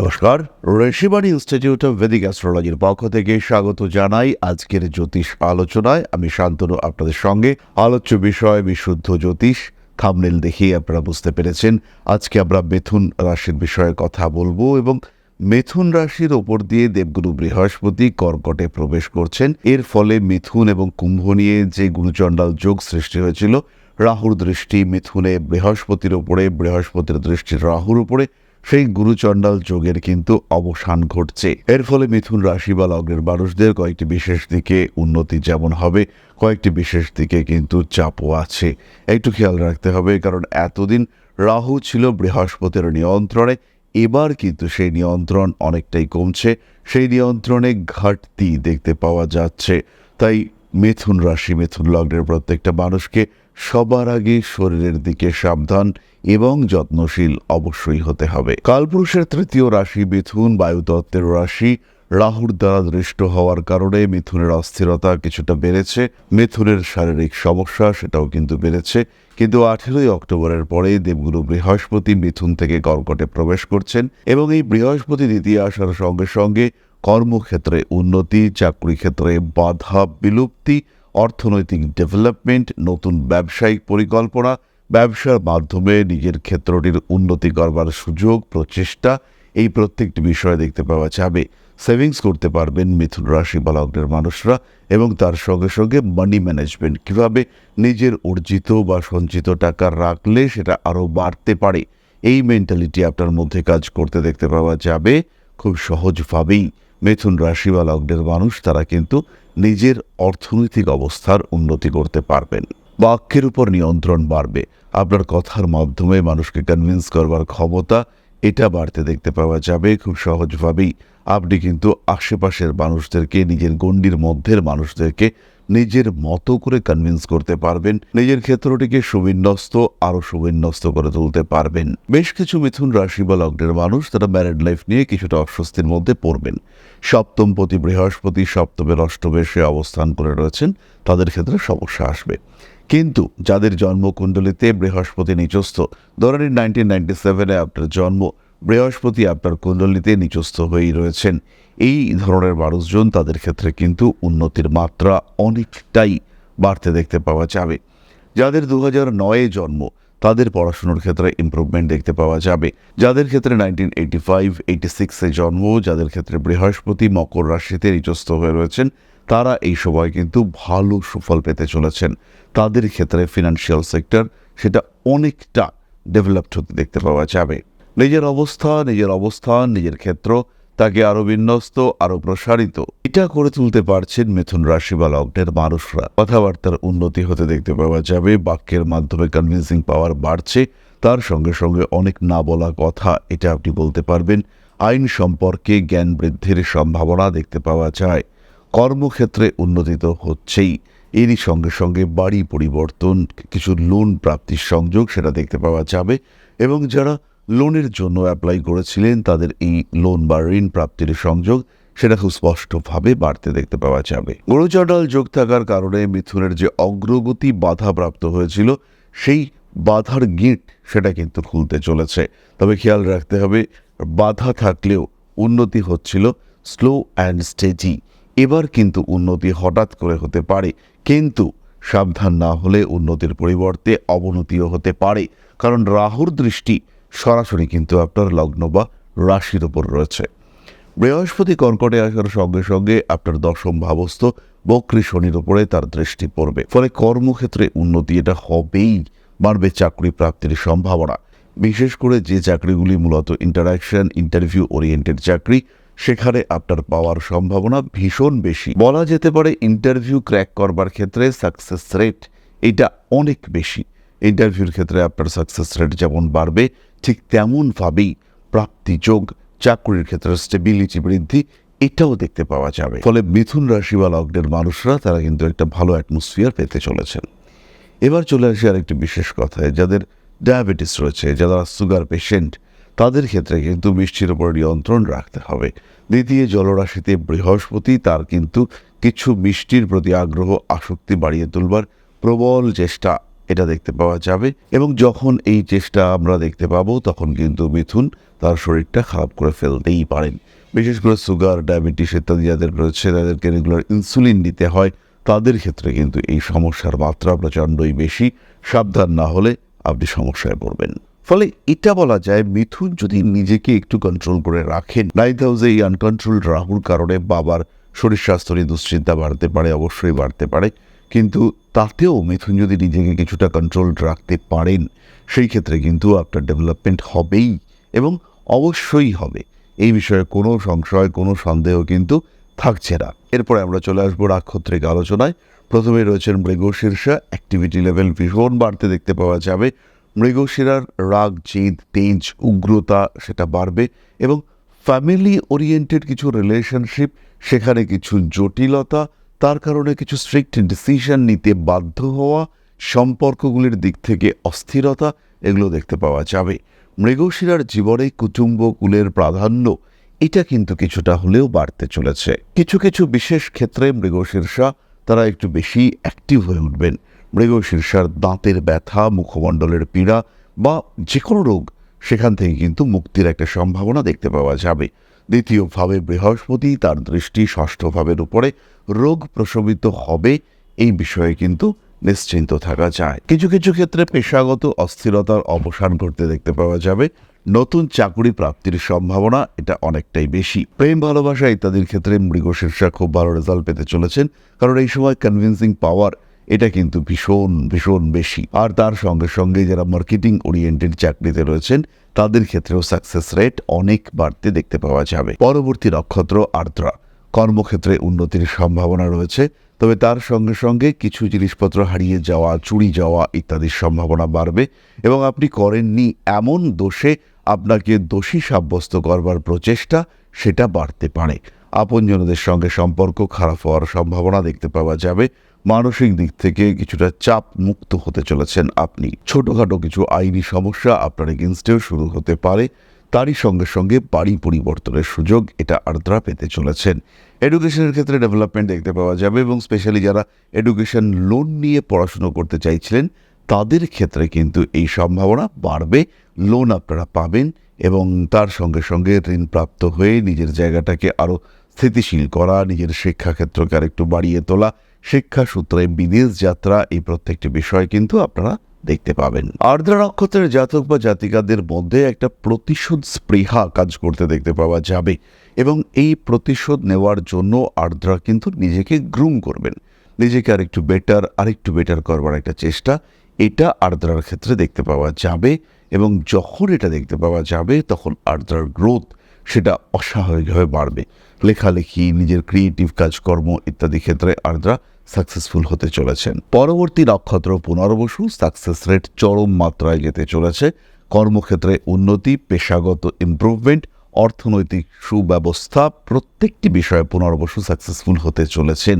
নমস্কার, Rishibani institute of Vedic অ্যাস্ট্রোলজির পক্ষ থেকে স্বাগত জানাই আজকের জ্যোতিষ আলোচনায়। আমি শান্তনু, আপনাদের সঙ্গে আলোচ্য বিষয় বিশুদ্ধ জ্যোতিষ থামনেল দেখিয়ে আপনারা বুঝতে পেরেছেন। আজকে আমরা মিথুন রাশির বিষয়ে কথা বলব এবং মিথুন রাশির ওপর দিয়ে দেবগুরু বৃহস্পতি কর্কটে প্রবেশ করছেন। এর ফলে মিথুন এবং কুম্ভ নিয়ে যে গুরুচণ্ডাল যোগ সৃষ্টি হয়েছিল, রাহুর দৃষ্টি মিথুনে বৃহস্পতির ওপরে, বৃহস্পতির দৃষ্টি রাহুর উপরে সেই গুরুচণ্ডাল যোগের কিন্তু অবসান ঘটছে। এর ফলে মিথুন রাশি বা লগ্নের মানুষদের কয়েকটি বিশেষ দিকে উন্নতি যেমন হবে, কয়েকটি বিশেষ দিকে কিন্তু চাপও আছে। একটু খেয়াল রাখতে হবে, কারণ এতদিন রাহু ছিল বৃহস্পতির নিয়ন্ত্রণে, এবার কিন্তু সেই নিয়ন্ত্রণ অনেকটাই কমছে। সেই নিয়ন্ত্রণে ঘাটতি দেখতে পাওয়া যাচ্ছে। তাই মিথুন রাশি, মিথুন লগ্নের প্রত্যেকটা মানুষকে সবার আগে শরীরের দিকে সাবধান এবং যত্নশীল অবশ্যই হতে হবে। কালপুরুষের তৃতীয় রাশি মিথুন বায়ুতত্ত্বের রাশি রাহুর দ্বারা দৃষ্ট হওয়ার কারণে মিথুনের অস্থিরতা কিছুটা বেড়েছে। মিথুনের শারীরিক সমস্যা সেটাও কিন্তু বেড়েছে। কিন্তু আঠেরোই অক্টোবরের পরে দেবগুরু বৃহস্পতি মিথুন থেকে কর্কটে প্রবেশ করছেন এবং এই বৃহস্পতি দ্বিতীয় আসার সঙ্গে সঙ্গে কর্মক্ষেত্রে উন্নতি চাকরি ক্ষেত্রে বাধা বিলুপ্তি, অর্থনৈতিক ডেভেলপমেন্ট, নতুন ব্যবসায়িক পরিকল্পনা, ব্যবসার মাধ্যমে নিজের ক্ষেত্রটির উন্নতি করবার সুযোগ, প্রচেষ্টা, এই প্রত্যেকটি বিষয়ে দেখতে পাওয়া যাবে। সেভিংস করতে পারবেন মিথুন রাশি বা লগ্নের মানুষরা এবং তার সঙ্গে সঙ্গে মানি ম্যানেজমেন্ট কীভাবে নিজের অর্জিত বা সঞ্চিত টাকা রাখলে সেটা আরও বাড়তে পারে। এই মেন্টালিটি আপনার মধ্যে কাজ করতে দেখতে পাওয়া যাবে। খুব সহজভাবেই মিথুন রাশি বা লগ্নের মানুষ, তারা কিন্তু নিজের অর্থনৈতিক অবস্থার উন্নতি করতে পারবেন। বাক্যের উপর নিয়ন্ত্রণ বাড়বে। আপনার কথার মাধ্যমে মানুষকে কনভিন্স করবার ক্ষমতা এটা বাড়তে দেখতে পাওয়া যাবে। খুব সহজভাবেই আপনি কিন্তু আশেপাশের মানুষদেরকে, নিজের গণ্ডির মধ্যের মানুষদেরকে নিজের মতো করে কনভিন্স করতে পারবেন, নিজের ক্ষেত্রটিকে সুবিন্যস্ত আরও সুবিন্যস্ত করে তুলতে পারবেন। বেশ কিছু মিথুন রাশি বা লগ্নের মানুষ তারা ম্যারিড লাইফ নিয়ে কিছুটা অস্বস্তির মধ্যে পড়বেন। সপ্তমপতি বৃহস্পতি সপ্তমের অষ্টমে সে অবস্থান করে রয়েছেন, তাদের ক্ষেত্রে সমস্যা আসবে। কিন্তু যাদের জন্মকুণ্ডলিতে বৃহস্পতি নিচস্থ ধরেন নাইনটিন নাইনটি সেভেনে আপনার জন্ম বৃহস্পতি আপনার কুণ্ডলিতে নিচস্থ হয়েই রয়েছেন। এই ধরনের মানুষজন তাদের ক্ষেত্রে কিন্তু উন্নতির মাত্রা অনেকটাই বাড়তে দেখতে পাওয়া যাবে। যাদের দু হাজার নয়ে জন্ম, তাদের পড়াশুনোর ক্ষেত্রে ইমপ্রুভমেন্ট দেখতে পাওয়া যাবে। যাদের ক্ষেত্রে নাইনটিন এইটি ফাইভ এইটি সিক্সে জন্ম, যাদের ক্ষেত্রে বৃহস্পতি মকর রাশিতে নিচস্থ হয়ে রয়েছেন, তারা এই সময় কিন্তু ভালো সুফল পেতে চলেছেন। তাদের ক্ষেত্রে ফিনান্সিয়াল সেক্টর সেটা অনেকটা ডেভেলপড হতে দেখতে পাওয়া যাবে। নিজের অবস্থা, নিজের অবস্থান, নিজের ক্ষেত্র, তাকে আরও বিন্যস্ত, আরও প্রসারিত। এটা করে তুলতে পারছেন মিথুন রাশি বা লগ্নের মানুষরা। কথাবার্তার উন্নতি হতে দেখতে পাওয়া যাবে, বাক্যের মাধ্যমে কনভিন্সিং পাওয়ার বাড়ছে, তার সঙ্গে সঙ্গে অনেক না বলা কথা, এটা আপনি বলতে পারবেন। আইন সম্পর্কে জ্ঞান বৃদ্ধির সম্ভাবনা দেখতে পাওয়া যায়। কর্মক্ষেত্রে উন্নতি তো হচ্ছেই। এরই সঙ্গে সঙ্গে বাড়ি পরিবর্তন, কিছু লোন প্রাপ্তির সংযোগ সেটা দেখতে পাওয়া যাবে। এবং যারা লোনের জন্য অ্যাপ্লাই করেছিলেন, তাদের এই লোন বা ঋণ প্রাপ্তির সংযোগ সেটা খুব স্পষ্টভাবে বাড়তে দেখতে পাওয়া যাবে। গুরুচণ্ডাল যোগ থাকার কারণে মিথুনের যে অগ্রগতি বাধাপ্রাপ্ত হয়েছিল, সেই বাধার গিঁট সেটা কিন্তু খুলতে চলেছে। তবে খেয়াল রাখতে হবে, বাধা থাকলেও উন্নতি হচ্ছিল স্লো অ্যান্ড স্টেজি এবার কিন্তু উন্নতি হঠাৎ করে হতে পারে, কিন্তু সাবধান না হলে উন্নতির পরিবর্তে অবনতিও হতে পারে। কারণ রাহুর দৃষ্টি সরাসরি কিন্তু আপনার লগ্ন বা রাশির ওপর রয়েছে। বৃহস্পতি কর্কটে আসার সঙ্গে সঙ্গে আপনার দশম ভাবস্থ বক্রী শনির ওপরে তার দৃষ্টি পড়বে। ফলে কর্মক্ষেত্রে উন্নতি এটা হবেই, বাড়বে চাকরি প্রাপ্তির সম্ভাবনা। বিশেষ করে যে চাকরিগুলি মূলত ইন্টারাকশন ইন্টারভিউ ওরিয়েন্টেড চাকরি, সেখানে আপনার পাওয়ার সম্ভাবনা ভীষণ বেশি। বলা যেতে পারে ইন্টারভিউ ক্র্যাক করবার ক্ষেত্রে সাকসেস রেট এটা অনেক বেশি। ইন্টারভিউর ক্ষেত্রে আপনার সাকসেস রেট যেমন বাড়বে ঠিক তেমনভাবেই প্রাপ্তি যোগ, চাকরির ক্ষেত্রে স্টেবিলিটি বৃদ্ধি, এটাও দেখতে পাওয়া যাবে। ফলে মিথুন রাশি বা লগ্নের মানুষরা, তারা কিন্তু একটা ভালো অ্যাটমসফিয়ার পেতে চলেছেন। এবার চলে আসি আরেকটি বিশেষ কথায়, যাদের ডায়াবেটিস রয়েছে, যারা সুগার পেশেন্ট তাদের ক্ষেত্রে কিন্তু মিষ্টির উপর নিয়ন্ত্রণ রাখতে হবে। দ্বিতীয় জলরাশিতে বৃহস্পতি, তার কিন্তু কিছু মিষ্টির প্রতি আগ্রহ, আসক্তি বাড়িয়ে তুলবার প্রবল চেষ্টা এটা দেখতে পাওয়া যাবে। এবং যখন এই চেষ্টা আমরা দেখতে পাবো, তখন কিন্তু মিথুন তার শরীরটা খারাপ করে ফেলতেই পারেন। বিশেষ করে সুগার, ডায়াবেটিস ইত্যাদি যাদের রয়েছে, তাদেরকে রেগুলার ইনসুলিন নিতে হয়, তাদের ক্ষেত্রে কিন্তু এই সমস্যার মাত্রা প্রচণ্ডই বেশি। সাবধান না হলে আপনি সমস্যায় পড়বেন। ফলে এটা বলা যায়, মিথুন যদি নিজেকে একটু কন্ট্রোল করে রাখেন নাইন্থ হাউসে এই আনকন্ট্রোল রাহুর কারণে বাবার শরীর স্বাস্থ্য নিয়ে দুশ্চিন্তা বাড়তে পারে, অবশ্যই বাড়তে পারে। কিন্তু তাতেও মিথুন যদি নিজেকে কিছুটা কন্ট্রোল রাখতে পারেন, সেই ক্ষেত্রে কিন্তু আপনার ডেভেলপমেন্ট হবেই এবং অবশ্যই হবে। এই বিষয়ে কোনো সংশয়, কোনো সন্দেহ কিন্তু থাকছে না। এরপরে আমরা চলে আসব রাক্ষত্রিক আলোচনায়। প্রথমে রয়েছেন মৃগশীর্ষা অ্যাক্টিভিটি লেভেল ভীষণ বাড়তে দেখতে পাওয়া যাবে। মৃগশিরার রাগ, জেদ, তেজ, উগ্রতা সেটা বাড়বে এবং ফ্যামিলি ওরিয়েন্টেড কিছু রিলেশনশিপ সেখানে কিছু জটিলতা তার কারণে কিছু স্ট্রিক্ট ডিসিশন নিতে বাধ্য হওয়া সম্পর্কগুলির দিক থেকে অস্থিরতা এগুলো দেখতে পাওয়া যাবে। মৃগশিরার জীবনে কুটুম্ব কুলের প্রাধান্য এটা কিন্তু কিছুটা হলেও বাড়তে চলেছে। কিছু কিছু বিশেষ ক্ষেত্রে মৃগশীর্ষা তারা একটু বেশি অ্যাক্টিভ হয়ে উঠবেন। মৃগশীর্ষার দাঁতের ব্যথা, মুখমণ্ডলের পীড়া বা যে কোনো রোগ সেখান থেকে কিন্তু মুক্তির একটা সম্ভাবনা দেখতে পাওয়া যাবে। দ্বিতীয়ভাবে বৃহস্পতি, তার দৃষ্টি ষষ্ঠ ভাবের উপরে রোগ প্রশমিত হবে, এই বিষয়ে কিন্তু নিশ্চিন্ত থাকা যায়। কিছু কিছু ক্ষেত্রে পেশাগত অস্থিরতার অবসান ঘটতে দেখতে পাওয়া যাবে। নতুন চাকুরি প্রাপ্তির সম্ভাবনা এটা অনেকটাই বেশি। প্রেম, ভালোবাসা ইত্যাদির ক্ষেত্রে মৃগশীর্ষা খুব ভালো রেজাল্ট পেতে চলেছেন, কারণ এই সময় কনভিন্সিং পাওয়ার এটা কিন্তু ভীষণ ভীষণ বেশি। আর তার সঙ্গে সঙ্গে যারা মার্কেটিং ওরিয়েন্টেড চাকরিতে রয়েছেন তাদের ক্ষেত্রেও সাকসেস রেট অনেক বাড়তে দেখতে পাওয়া যাবে। পরবর্তী নক্ষত্র আর্দ্রা। কর্মক্ষেত্রে উন্নতির সম্ভাবনা রয়েছে, তবে তার সঙ্গে সঙ্গে কিছু জিনিসপত্র হারিয়ে যাওয়া, চুরি যাওয়া ইত্যাদির সম্ভাবনা বাড়বে এবং আপনি করেননি এমন দোষে আপনাকে দোষী সাব্যস্ত করবার প্রচেষ্টা সেটা বাড়তে পারে। আপনজনদের সঙ্গে সম্পর্ক খারাপ হওয়ার সম্ভাবনা দেখতে পাওয়া যাবে। মানসিক দিক থেকে কিছুটা চাপ মুক্ত হতে চলেছেন আপনি। ছোটখাটো কিছু আইনি সমস্যা আপনার এগেনস্টেও শুরু হতে পারে। তারই সঙ্গে সঙ্গে বাড়ি পরিবর্তনের সুযোগ এটা আর্দ্রা পেতে চলেছেন। এডুকেশনের ক্ষেত্রে ডেভেলপমেন্ট দেখতে পাওয়া যাবে এবং স্পেশালি যারা এডুকেশন লোন নিয়ে পড়াশুনো করতে চাইছিলেন, তাদের ক্ষেত্রে কিন্তু এই সম্ভাবনা বাড়বে। লোন আপনারা পাবেন এবং তার সঙ্গে সঙ্গে ঋণ প্রাপ্ত হয়ে নিজের জায়গাটাকে আরও স্থিতিশীল করা, নিজের শিক্ষাক্ষেত্রকে আরেকটু বাড়িয়ে তোলা শিক্ষা সূত্রে বিদেশ যাত্রা এই প্রত্যেকটি বিষয় কিন্তু আপনারা দেখতে পাবেন। আর্দ্রা নক্ষত্রের জাতক বা জাতিকাদের মধ্যে একটা প্রতিশোধ স্পৃহা কাজ করতে দেখতে পাওয়া যাবে এবং এই প্রতিশোধ নেওয়ার জন্য আর্দ্রা কিন্তু নিজেকে গ্রুম করবেন। নিজেকে আরেকটু বেটার আরেকটু বেটার করবার একটা চেষ্টা, এটা আর্দ্রার ক্ষেত্রে দেখতে পাওয়া যাবে এবং যখন এটা দেখতে পাওয়া যাবে, তখন আর্দ্রার গ্রোথ সেটা অস্বাভাবিকভাবে বাড়বে। লেখালেখি, নিজের ক্রিয়েটিভ কাজকর্ম ইত্যাদি ক্ষেত্রে আর্দ্রা সাকসেসফুল হতে চলেছেন। পরবর্তী নক্ষত্র পুনর্বসু সাকসেস রেট চরম মাত্রায় যেতে চলেছে। কর্মক্ষেত্রে উন্নতি, পেশাগত ইম্প্রুভমেন্ট অর্থনৈতিক সুব্যবস্থা প্রত্যেকটি বিষয়ে পুনর্বসু সাকসেসফুল হতে চলেছেন।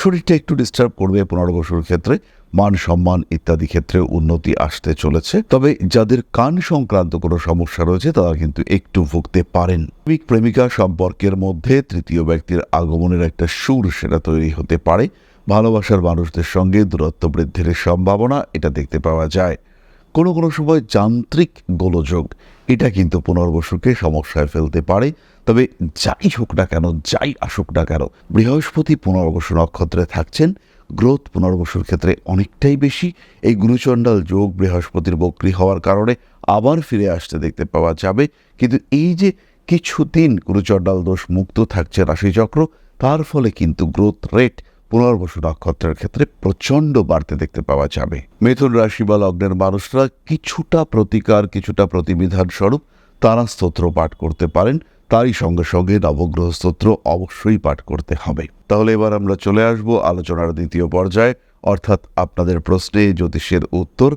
শরীরটা একটু ডিস্টার্ব করবে পনেরো বছরের ক্ষেত্রে, মান সম্মান ইত্যাদি ক্ষেত্রে উন্নতি আসতে চলেছে। তবে যাদের কান সংক্রান্ত কোনো সমস্যা রয়েছে, তারা কিন্তু একটু ভুগতে পারেন। প্রেমিক প্রেমিকা সম্পর্কের মধ্যে তৃতীয় ব্যক্তির আগমনের একটা সুর সেটা তৈরি হতে পারে। ভালোবাসার মানুষদের সঙ্গে দূরত্ব বৃদ্ধির সম্ভাবনা এটা দেখতে পাওয়া যায়। কোনো কোনো সময় যান্ত্রিক গোলযোগ। এটা কিন্তু পুনর্বসুকে সমস্যায় ফেলতে পারে। তবে যাই হোক না কেন, যাই আসুক না কেন, বৃহস্পতি পুনর্বসু নক্ষত্রে থাকছেন। গ্রোথ পুনর্বসুর ক্ষেত্রে অনেকটাই বেশি। এই গুরুচণ্ডাল যোগ বৃহস্পতির বক্রি হওয়ার কারণে আবার ফিরে আসতে দেখতে পাওয়া যাবে। কিন্তু এই যে কিছুদিন গুরুচণ্ডাল দোষ মুক্ত থাকছে রাশিচক্র, তার ফলে কিন্তু গ্রোথ রেট পুনর্বসু নক্ষত্রের ক্ষেত্রে প্রচণ্ড বাড়তে দেখতে পাওয়া যাবে। মিথুন রাশি বা লগ্নের মানুষরা কিছুটা প্রতিকার, কিছুটা প্রতিবিধান স্বরূপ তারা স্তোত্র পাঠ করতে পারেন। তারই সঙ্গে সঙ্গে নবগ্রহ স্তোত্র অবশ্যই পাঠ করতে হবে। তাহলে এবার আমরা চলে আসব আলোচনার দ্বিতীয় পর্যায়ে। অর্থাৎ আপনাদের প্রশ্নে জ্যোতিষের উত্তর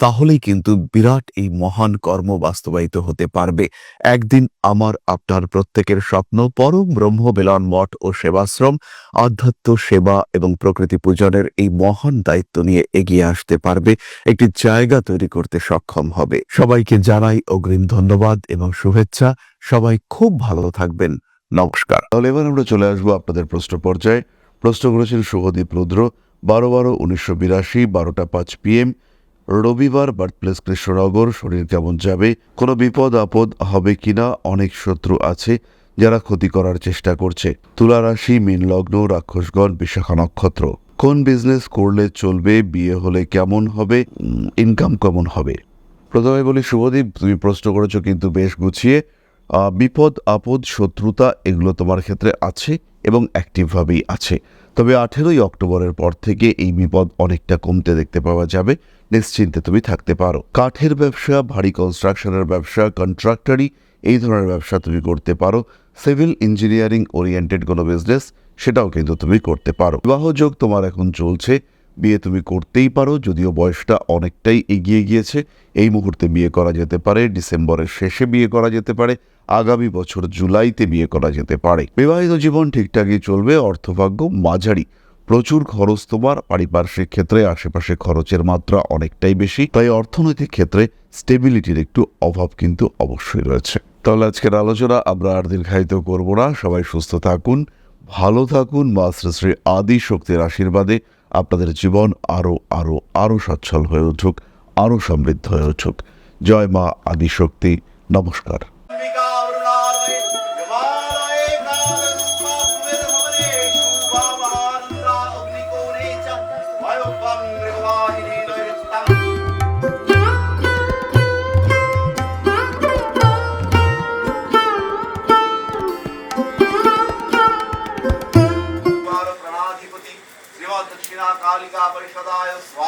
তাহলেই কিন্তু বিরাট এই মহান কর্ম বাস্তবায়িত হতে পারবে। একদিন আমার, আপনার প্রত্যেকের স্বপ্ন পরম ব্রহ্ম বেলন মঠ ও সেবাশ্রম, আধ্যাত্ম সেবা এবং প্রকৃতি পূজনের এই মহান দায়িত্ব নিয়ে এগিয়ে আসতে পারবে। একটি জায়গা তৈরি করতে সক্ষম হবে। সবাইকে জানাই অগ্রিম ধন্যবাদ এবং শুভেচ্ছা। সবাই খুব ভালো থাকবেন। নমস্কার। তাহলে এবার আমরা চলে আসব আপনাদের প্রশ্ন পর্যায়ে। প্রশ্ন করেছেন শুভদীপ রুদ্র, বারো বারো উনিশশো বিরাশি, বারোটা পাঁচ পিএম রবিবার বার্থপ্লেস কৃষ্ণনগর, শরীর কেমন যাবে, কোনো বিপদ, আপদ হবে কিনা, অনেক শত্রু আছে যারা ক্ষতি করার চেষ্টা করছে। তুলা রাশি, মীন লগ্ন, রাক্ষসগণ, বিশাখা নক্ষত্র। কোন বিজনেস করলে চলবে, বিয়ে হলে কেমন হবে ইনকাম কেমন হবে? প্রথমে বলি, শুভদীপ, তুমি প্রশ্ন করেছ কিন্তু বেশ গুছিয়ে। বিপদ, আপদ, শত্রুতা, এগুলো তোমার ক্ষেত্রে আছে এবং অ্যাক্টিভভাবেই আছে। তবে আঠেরোই অক্টোবরের পর থেকে এই বিপদ অনেকটা কমতে দেখতে পাওয়া যাবে। নিশ্চিন্তে তুমি থাকতে পারো। কাঠের ব্যবসা, ভারী কনস্ট্রাকশনের ব্যবসা কন্ট্রাক্টরি এই ধরনের ব্যবসা তুমি করতে পারো। সিভিল ইঞ্জিনিয়ারিং ওরিয়েন্টেড কোনো বিজনেস সেটাও কিন্তু তুমি করতে পারো। বিবাহযোগ তোমার এখন চলছে। বিয়ে তুমি করতেই পারো, যদিও বয়সটা অনেকটাই এগিয়ে গিয়েছে। এই মুহূর্তে বিয়ে করা যেতে পারে, ডিসেম্বরের শেষে বিয়ে করা যেতে পারে, আগামী বছর জুলাইতে বিয়ে করা যেতে পারে। বিবাহিত জীবন ঠিকঠাকই চলবে, অর্থভাগ্য মাঝারি। প্রচুর খরচ তোমার, পারিপার্শ্বিক ক্ষেত্রে আশেপাশে খরচের মাত্রা অনেকটাই বেশি, তাই অর্থনৈতিক ক্ষেত্রে স্টেবিলিটির একটু অভাব কিন্তু অবশ্যই রয়েছে। তাহলে আজকের আলোচনা আমরা আর দীর্ঘায়িত করব না। সবাই সুস্থ থাকুন, ভালো থাকুন, মা শ্রী শ্রী আদি শক্তির আশীর্বাদে আপনাদের জীবন আরও আরও আরও সচ্ছল হয়ে উঠুক আরও সমৃদ্ধ হয়ে উঠুক। জয় মা আদিশক্তি। নমস্কার।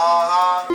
Oh.